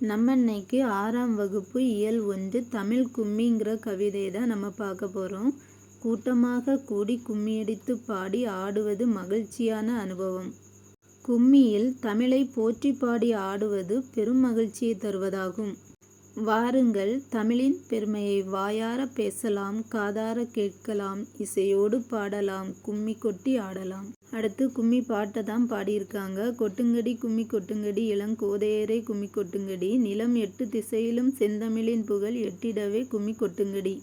நம்ம இன்னைக்கு ஆறாம் வகுப்பு இயல் ஒன்று தமிழ் கும்மிங்கிற கவிதையை தான் நம்ம பார்க்க போகிறோம் கூட்டமாக கூடி கும்மியடித்து பாடி ஆடுவது மகிழ்ச்சியான அனுபவம். கும்மியில் தமிழை போற்றி பாடி ஆடுவது பெரும் மகிழ்ச்சியை தருவதாகும். வாருங்கள் தமிழின் பெருமையை வாயார பேசலாம் காதார கேட்கலாம் இசையோடு பாடலாம் கும்மி கொட்டி ஆடலாம். அடுத்து கும்மி பாட்டை தான் பாடியிருக்காங்க. கொட்டுங்கடி கும்மி கொட்டுங்கடி இளங்கோதையரை கும்மி கொட்டுங்கடி. நிலம் எட்டு திசையிலும் செந்தமிழின் புகழ் எட்டிடவே கும்மி கொட்டுங்கடி.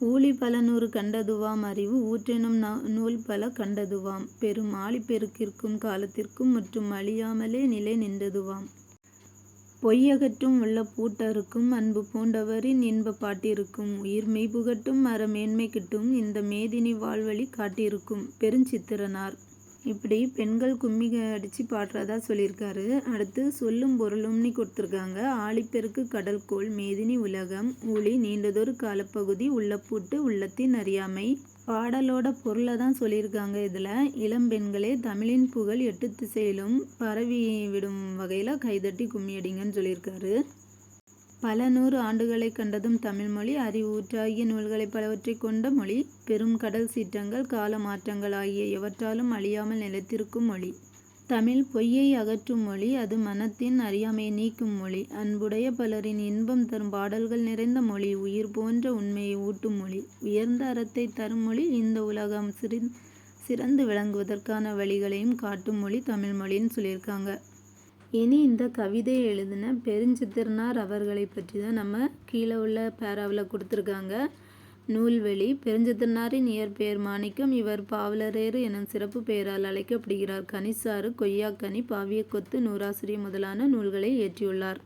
ஊழி பல நூறு கண்டதுவாம் அறிவு ஊற்றெனும் நூல் பல கண்டதுவாம். பெரும் ஆழிப்பெருக்கிற்கும் காலத்திற்கும் மற்றும் அழியாமலே நிலை நின்றதுவாம். பொய்யகற்றும் உள்ள பூட்டருக்கும் அன்பு பூண்டவரின் இன்ப பாட்டிருக்கும். உயிர் மெய்புகட்டும் அற மேன்மை கிட்டும் இந்த மேதினி வாழ்வழி காட்டியிருக்கும். பெருஞ்சித்திரனார். இப்படி பெண்கள் கும்மி அடித்து பாடுறதா சொல்லியிருக்காரு. அடுத்து சொல்லும் பொருளும்னு கொடுத்துருக்காங்க. ஆழிப்பெருக்கு கடல்கோள் மேதினி உலகம் ஊழி நீண்டதொரு காலப்பகுதி உள்ள பூட்டு உள்ளத்தின் அறியாமை. பாடலோட பொருளை தான் சொல்லியிருக்காங்க இதில். இளம்பெண்களே தமிழின் புகழ் எட்டு திசையிலும் பரவி விடும் வகையில் கைதட்டி கும்மியடிங்கன்னு சொல்லியிருக்காரு. பல நூறு ஆண்டுகளை கண்டதும் தமிழ்மொழி அறிவூற்றாகிய நூல்களை பலவற்றை கொண்ட மொழி பெரும் கடல் சீற்றங்கள் கால மாற்றங்கள் ஆகிய எவற்றாலும் அழியாமல் நிலைத்திருக்கும் மொழி. தமிழ் பொய்யை அகற்றும் மொழி அது மனத்தின் அறியாமையை நீக்கும் மொழி. அன்புடைய பலரின் இன்பம் தரும் பாடல்கள் நிறைந்த மொழி. உயிர் போன்ற உண்மையை ஊட்டும் மொழி. உயர்ந்த அறத்தை தரும் மொழி. இந்த உலகம் சிறி சிறந்து விளங்குவதற்கான வழிகளையும் காட்டும் மொழி தமிழ் மொழின்னு சொல்லியிருக்காங்க. இனி இந்த கவிதையை எழுதின பெருஞ்சித்திரனார் அவர்களை பற்றி தான் நம்ம கீழே உள்ள பேராவில் கொடுத்துருக்காங்க. நூல்வெளி. பெருஞ்சித்திரனாரின் இயற்பெயர் மாணிக்கம். இவர் பாவலரேறு எனும் சிறப்பு பெயரால் அழைக்கப்படுகிறார். கனிசாறு கொய்யாக்கனி பாவியக்கொத்து நூறாசிரியர் முதலான நூல்களை இயற்றியுள்ளார்.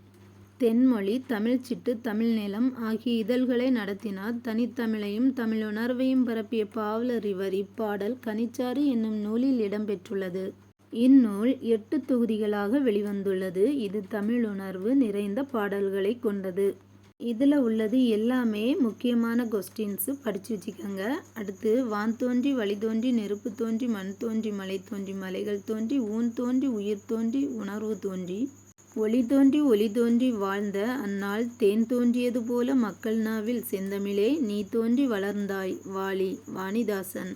தென்மொழி தமிழ்ச்சிட்டு தமிழ்நிலம் ஆகிய இதழ்களை நடத்தினார். தனித்தமிழையும் தமிழ் உணர்வையும் பரப்பிய பாவலர் இவர் இப்பாடல் கனிச்சாறு என்னும் நூலில் இடம்பெற்றுள்ளது இந்நூல் எட்டு தொகுதிகளாக வெளிவந்துள்ளது. இது தமிழ் உணர்வு நிறைந்த பாடல்களை கொண்டது. இதில் உள்ளது எல்லாமே முக்கியமான கொஸ்டின்ஸு படித்து வச்சுக்கோங்க. அடுத்து வான் தோன்றி வழி தோன்றி நெருப்பு தோன்றி மண் தோன்றி மலை தோன்றி மலைகள் தோன்றி ஊன் தோன்றி உயிர் தோன்றி உணர்வு தோன்றி ஒளி தோன்றி ஒளி தோன்றி வாழ்ந்த அந்நாள் தேன் தோன்றியது போல மக்கள் நாவில் செந்தமிழே நீ தோன்றி வளர்ந்தாய் வாலி வாணிதாசன்.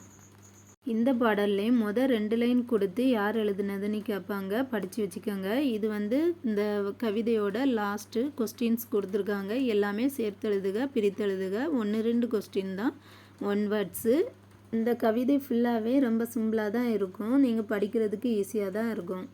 இந்த பாடல்லையும் மொதல் ரெண்டு லைன் கொடுத்து யார் எழுதுனதுன்னு கேட்பாங்க. படித்து வச்சுக்கோங்க. இது வந்து இந்த கவிதையோட லாஸ்ட்டு கொஸ்டின்ஸ் கொடுத்துருக்காங்க. எல்லாமே சேர்த்து எழுதுக பிரித்து எழுதுக. ஒன்று ரெண்டு கொஸ்டின் தான். ஒன் வேர்ட்ஸு இந்த கவிதை ஃபுல்லாகவே ரொம்ப சிம்பிளாக தான் இருக்கும். நீங்கள் படிக்கிறதுக்கு ஈஸியாக தான் இருக்கும்.